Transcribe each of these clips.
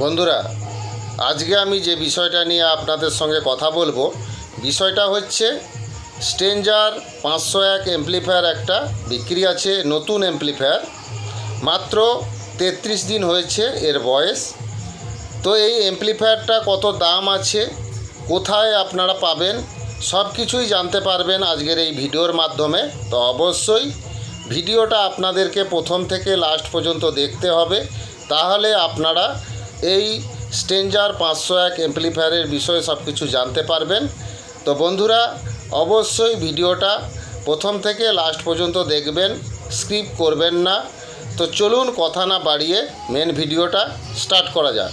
বন্ধুরা, আজকে আমি যে বিষয়টা নিয়ে আপনাদের সঙ্গে কথা বলব, বিষয়টা হচ্ছে স্টেঞ্জার পাঁচশো এক এমপ্লিফায়ার একটা বিক্রি আছে, নতুন এমপ্লিফায়ার মাত্র তেত্রিশ দিন হয়েছে এর বয়স। তো এই এমপ্লিফায়ারটা কত দাম আছে, কোথায় আপনারা পাবেন, সব কিছুই জানতে পারবেন আজকের এই ভিডিওর মাধ্যমে। তো অবশ্যই ভিডিওটা আপনাদেরকে প্রথম থেকে লাস্ট পর্যন্ত দেখতে হবে, তাহলে আপনারা এই স্টেঞ্জার পাঁচশো এক অ্যাম্পলিফায়ারের বিষয়ে সব কিছু জানতে পারবেন। তো বন্ধুরা, অবশ্যই ভিডিওটা প্রথম থেকে লাস্ট পর্যন্ত দেখবেন স্কিপ করবেন না। তো চলুন কথা না বাড়িয়ে মেন ভিডিওটা স্টার্ট করা যাক।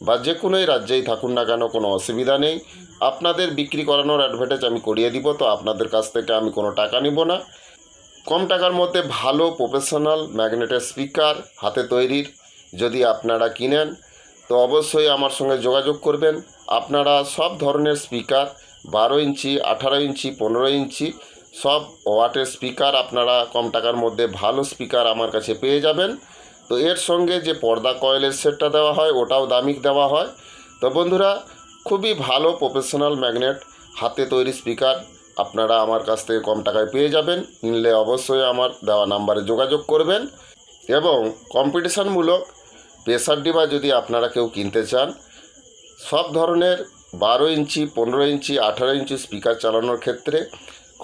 বা যে কোনোই রাজ্যেই থাকুন না কেন, কোনো অসুবিধা নেই। আপনাদের বিক্রি করানোর অ্যাডভার্টাইজ আমি করিয়ে দিব, তো আপনাদের কাছ থেকে আমি কোনো টাকা নিব না। কম টাকার মধ্যে ভালো প্রফেশনাল ম্যাগনেটের স্পিকার হাতে তৈরির যদি আপনারা কিনেন, তো অবশ্যই আমার সঙ্গে যোগাযোগ করবেন। আপনারা সব ধরনের স্পিকার বারো ইঞ্চি, আঠারো ইঞ্চি, পনেরো ইঞ্চি, সব ওয়াটের স্পিকার আপনারা কম টাকার মধ্যে ভালো স্পিকার আমার কাছে পেয়ে যাবেন। তো এর সঙ্গে যে পর্দা কয়েলের সেটটা দেওয়া হয়, ওটাও দামিক দেওয়া হয়। তো বন্ধুরা, খুবই ভালো প্রফেশনাল ম্যাগনেট হাতে তৈরি স্পিকার আপনারা আমার কাছ থেকে কম টাকায় পেয়ে যাবেন। নিলে অবশ্যই আমার দেওয়া নাম্বারে যোগাযোগ করবেন। এবং কম্পিটিশানমূলক প্রেসার ডিবা যদি আপনারা কেউ কিনতে চান, সব ধরনের বারো ইঞ্চি, পনেরো ইঞ্চি, আঠারো ইঞ্চি স্পিকার চালানোর ক্ষেত্রে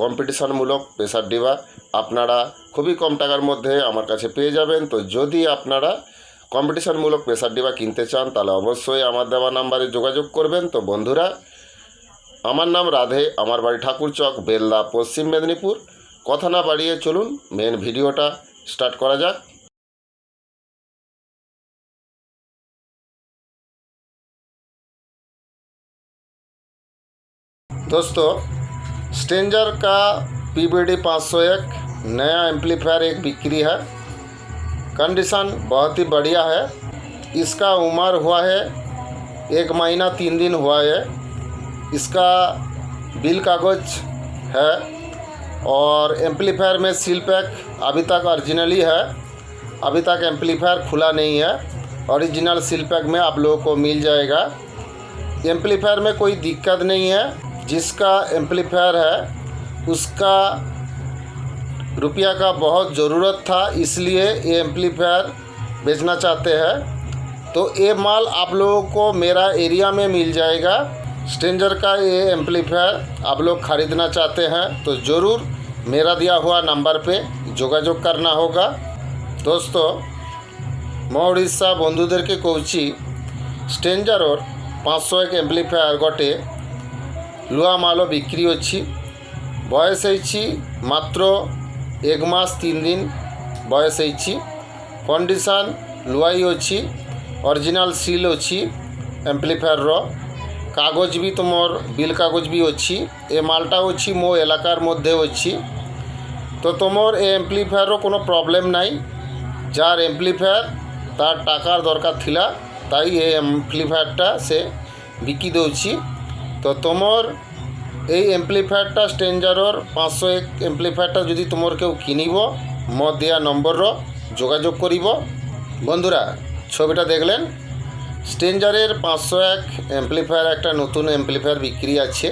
কম্পিটিশনমূলক প্রেসার ডিবা আপনারা খুবই কম টাকার মধ্যে আমার কাছে পেয়ে যাবেন। তো যদি আপনারা কম্পিটিশনমূলক প্রেসার ডিবা কিনতে চান, তাহলে অবশ্যই আমার দেওয়া নাম্বারে যোগাযোগ করবেন। তো বন্ধুরা, আমার নাম রাধে, আমার বাড়ি ঠাকুরচক বেল্লা পশ্চিম মেদিনীপুর। কথা না বাড়িয়ে চলুন মেন ভিডিওটা স্টার্ট করা যাক। দোস্ত स्टेंजर का पी बी डी पाँच सौ एक, नया एम्पलीफायर एक बिक्री है। कंडीशन बहुत ही बढ़िया है। इसका उम्र हुआ है, एक महीना तीन दिन हुआ है। इसका बिल कागज़ है और एम्पलीफायर में सील पैक अभी तक ओरिजिनली है। अभी तक एम्पलीफायर खुला नहीं है। ओरिजिनल सील पैक में आप लोगों को मिल जाएगा। एम्पलीफायर में कोई दिक्कत नहीं है। जिसका एम्पलीफायर है, उसका रुपया का बहुत ज़रूरत था, इसलिए ये एम्पलीफायर बेचना चाहते हैं। तो ये माल आप लोगों को मेरा एरिया में मिल जाएगा। स्टेंजर का ये एम्पलीफायर आप लोग ख़रीदना चाहते हैं तो ज़रूर मेरा दिया हुआ नंबर पे जोगाजोग करना होगा। दोस्तों, मैं कौची स्टेंजर और पाँच सौ एक एम्पलीफायर गटे ଲୁହା ମାଲ ବିକ୍ରି ଅଛି ବୟସ ହେଇଛି ମାତ୍ର এক ମାସ ତିନି ଦିନ ବୟସ ହେଇଛି କଣ୍ଡିସନ୍ ଲୁହାଇ ଅଛି ଅରିଜିନାଲ୍ ସିଲ୍ ଅଛି ଆମ୍ପ୍ଲିଫାୟର୍ର কাগজ বি তোমার, বিল কাগজ বি হচ্ছে। এ মালটা হচ্ছে মো এলাকার মধ্যে হচ্ছে। তো তোমার এ এমপ্লিফায়ারও কোনো প্রবলেম নাই। যার এমপ্লিফায়ার তার টাকার দরকার ছিল তাই এ এমপ্লিফায়ারটা সে বিকি দেউছি। তো তোমার এই এম্পলিফায়ারটা স্টেঞ্জারর পাঁচশো এক এম্পলিফায়ারটা যদি তোমার কেউ কিনিব, মত দেওয়া নম্বরর যোগাযোগ করিব। বন্ধুরা, ছবিটা দেখলেন। স্টেঞ্জারের পাঁচশো এক এম্পলিফায়ার একটা নতুন এম্পলিফায়ার বিক্রি আছে।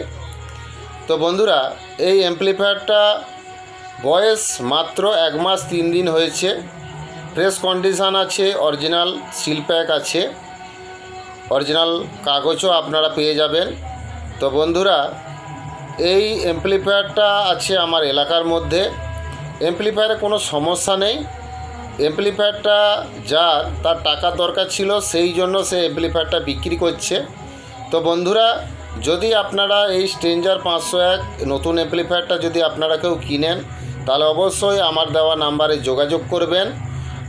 তো বন্ধুরা, এই এম্পলিফায়ারটা বয়স মাত্র এক মাস তিন দিন হয়েছে। প্রেস কন্ডিশন আছে অরিজিনাল সিল প্যাক আছে। অরিজিনাল কাগজও আপনারা পেয়ে যাবেন। তো বন্ধুরা, এই এমপ্লিফায়ারটা আছে আমার এলাকার মধ্যে। এমপ্লিফায়ারে কোনো সমস্যা নেই। এমপ্লিফায়ারটা যার, তার টাকার দরকার ছিল, সেই জন্য সে এমপ্লিফায়ারটা বিক্রি করছে। তো বন্ধুরা, যদি আপনারা এই স্ট্রেঞ্জার পাঁচশো এক নতুন এমপ্লিফায়ারটা যদি আপনারা কেউ কিনেন, তাহলে অবশ্যই আমার দেওয়া নাম্বারে যোগাযোগ করবেন।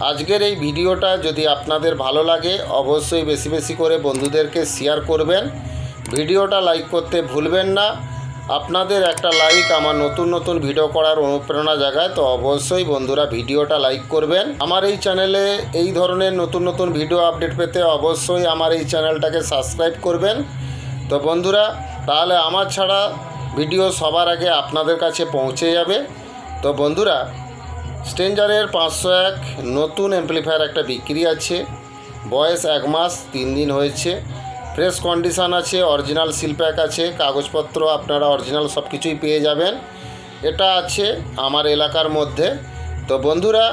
আজকের এই ভিডিওটা যদি আপনাদের ভালো লাগে, অবশ্যই বেশি বেশি করে বন্ধুদেরকে শেয়ার করবেন। ভিডিওটা লাইক করতে ভুলবেন না। আপনাদের একটা লাইক আমার নতুন নতুন ভিডিও করার অনুপ্রেরণা জাগায়, তো অবশ্যই বন্ধুরা ভিডিওটা লাইক করবেন। আমার এই চ্যানেলে এই ধরনের নতুন নতুন ভিডিও আপডেট পেতে অবশ্যই আমার এই চ্যানেলটাকে সাবস্ক্রাইব করবেন। তো বন্ধুরা, তাহলে আমার ছাড়া ভিডিও সবার আগে আপনাদের কাছে পৌঁছে যাবে। তো বন্ধুরা স্ট্রেঞ্জারের পাঁচশো এক নতুন অ্যাম্পলিফায়ার একটা বিক্রি আছে। বয়স এক মাস, তিন দিন হয়েছে। ফ্রেশ কন্ডিশন আছে অরিজিনাল সিল প্যাক আছে, কাগজপত্র আপনারা অরিজিনাল সব কিছুই পেয়ে যাবেন। এটা আছে আমার এলাকার মধ্যে। তো বন্ধুরা,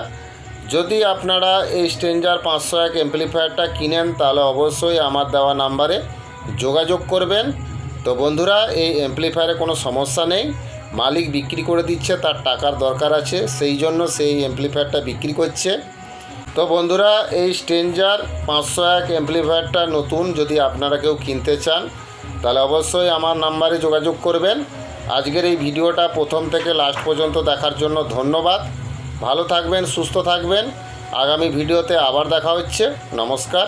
যদি আপনারা এই স্ট্রেঞ্জার পাঁচশো এক অ্যাম্পলিফায়ারটা কিনেন, তাহলে অবশ্যই আমার দেওয়া নাম্বারে যোগাযোগ করবেন। তো বন্ধুরা, এই অ্যাম্পলিফায়ারে কোনো সমস্যা নেই। মালিক বিক্রি করে দিচ্ছে, তার টাকার দরকার আছে। সেই জন্য সেই অ্যাম্পলিফায়ারটা বিক্রি করছে। তো বন্ধুরা, এই স্ট্রেঞ্জার পাঁচশো এক অ্যাম্পলিফায়ারটা নতুন, যদি আপনারা কেউ কিনতে চান, তাহলে অবশ্যই আমার নাম্বারে যোগাযোগ করবেন। আজকের এই ভিডিওটা প্রথম থেকে লাস্ট পর্যন্ত দেখার জন্য ধন্যবাদ। ভালো থাকবেন, সুস্থ থাকবেন। আগামী ভিডিওতে আবার দেখা হচ্ছে। নমস্কার।